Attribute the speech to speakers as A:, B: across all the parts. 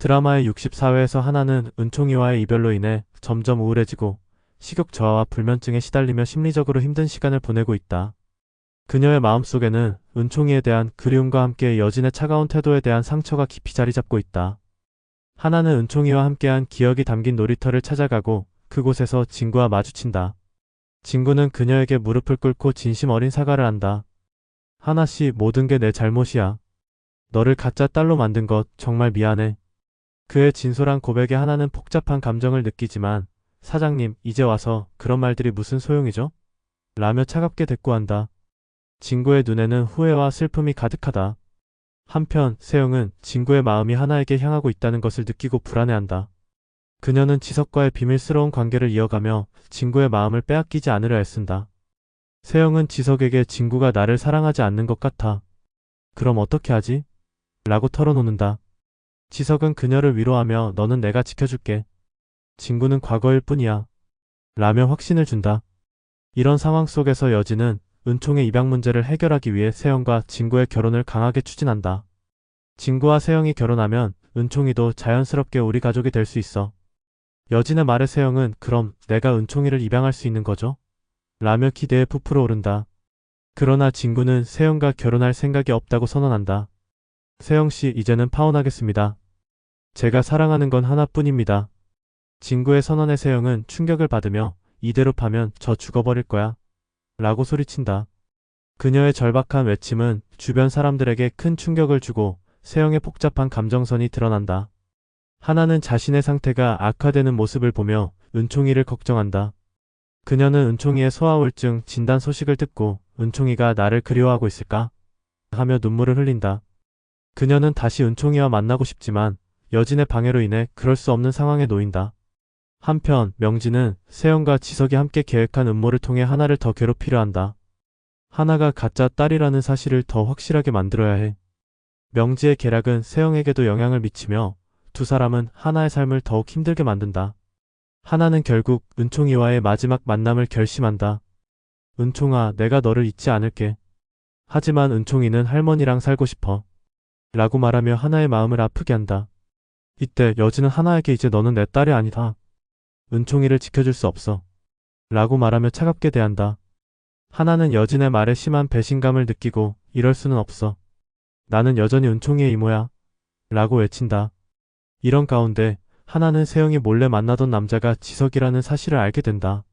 A: 드라마의 64회에서 하나는 은총이와의 이별로 인해 점점 우울해지고 식욕 저하와 불면증에 시달리며 심리적으로 힘든 시간을 보내고 있다. 그녀의 마음속에는 은총이에 대한 그리움과 함께 여진의 차가운 태도에 대한 상처가 깊이 자리 잡고 있다. 하나는 은총이와 함께한 기억이 담긴 놀이터를 찾아가고 그곳에서 진구와 마주친다. 진구는 그녀에게 무릎을 꿇고 진심 어린 사과를 한다. 하나씨 모든 게 내 잘못이야. 너를 가짜 딸로 만든 것 정말 미안해. 그의 진솔한 고백에 하나는 복잡한 감정을 느끼지만 사장님 이제 와서 그런 말들이 무슨 소용이죠? 라며 차갑게 대꾸한다. 진구의 눈에는 후회와 슬픔이 가득하다. 한편 세영은 진구의 마음이 하나에게 향하고 있다는 것을 느끼고 불안해한다. 그녀는 지석과의 비밀스러운 관계를 이어가며 진구의 마음을 빼앗기지 않으려 애쓴다. 세영은 지석에게 진구가 나를 사랑하지 않는 것 같아. 그럼 어떻게 하지? 라고 털어놓는다. 지석은 그녀를 위로하며 너는 내가 지켜줄게. 진구는 과거일 뿐이야. 라며 확신을 준다. 이런 상황 속에서 여진은 은총의 입양 문제를 해결하기 위해 세영과 진구의 결혼을 강하게 추진한다. 진구와 세영이 결혼하면 은총이도 자연스럽게 우리 가족이 될 수 있어. 여진의 말에 세영은 그럼 내가 은총이를 입양할 수 있는 거죠? 라며 기대에 부풀어 오른다. 그러나 진구는 세영과 결혼할 생각이 없다고 선언한다. 세영씨 이제는 파혼하겠습니다. 제가 사랑하는 건 하나뿐입니다. 진구의 선언에 세영은 충격을 받으며 이대로 파면 저 죽어버릴 거야. 라고 소리친다. 그녀의 절박한 외침은 주변 사람들에게 큰 충격을 주고 세영의 복잡한 감정선이 드러난다. 하나는 자신의 상태가 악화되는 모습을 보며 은총이를 걱정한다. 그녀는 은총이의 소아우울증 진단 소식을 듣고 은총이가 나를 그리워하고 있을까? 하며 눈물을 흘린다. 그녀는 다시 은총이와 만나고 싶지만 여진의 방해로 인해 그럴 수 없는 상황에 놓인다. 한편 명진은 세영과 지석이 함께 계획한 음모를 통해 하나를 더 괴롭히려 한다. 하나가 가짜 딸이라는 사실을 더 확실하게 만들어야 해. 명지의 계략은 세영에게도 영향을 미치며 두 사람은 하나의 삶을 더욱 힘들게 만든다. 하나는 결국 은총이와의 마지막 만남을 결심한다. 은총아, 내가 너를 잊지 않을게. 하지만 은총이는 할머니랑 살고 싶어. 라고 말하며 하나의 마음을 아프게 한다. 이때 여진은 하나에게 이제 너는 내 딸이 아니다. 은총이를 지켜줄 수 없어. 라고 말하며 차갑게 대한다. 하나는 여진의 말에 심한 배신감을 느끼고 이럴 수는 없어. 나는 여전히 은총이의 이모야. 라고 외친다. 이런 가운데 하나는 세영이 몰래 만나던 남자가 지석이라는 사실을 알게 된다.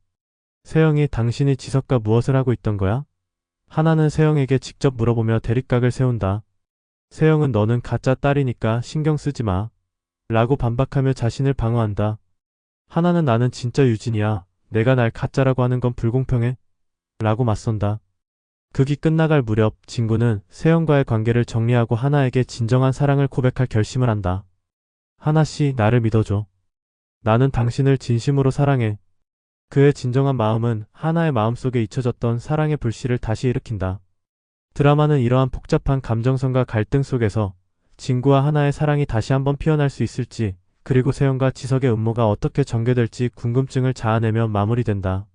A: 세영이 당신이 지석과 무엇을 하고 있던 거야? 하나는 세영에게 직접 물어보며 대립각을 세운다. 세영은 너는 가짜 딸이니까 신경 쓰지 마. 라고 반박하며 자신을 방어한다. 하나는 나는 진짜 유진이야. 내가 날 가짜라고 하는 건 불공평해. 라고 맞선다. 극이 끝나갈 무렵 진구는 세영과의 관계를 정리하고 하나에게 진정한 사랑을 고백할 결심을 한다. 하나씨 나를 믿어줘. 나는 당신을 진심으로 사랑해. 그의 진정한 마음은 하나의 마음속에 잊혀졌던 사랑의 불씨를 다시 일으킨다. 드라마는 이러한 복잡한 감정선과 갈등 속에서 진구와 하나의 사랑이 다시 한번 피어날 수 있을지 그리고 세영과 지석의 음모가 어떻게 전개될지 궁금증을 자아내며 마무리된다.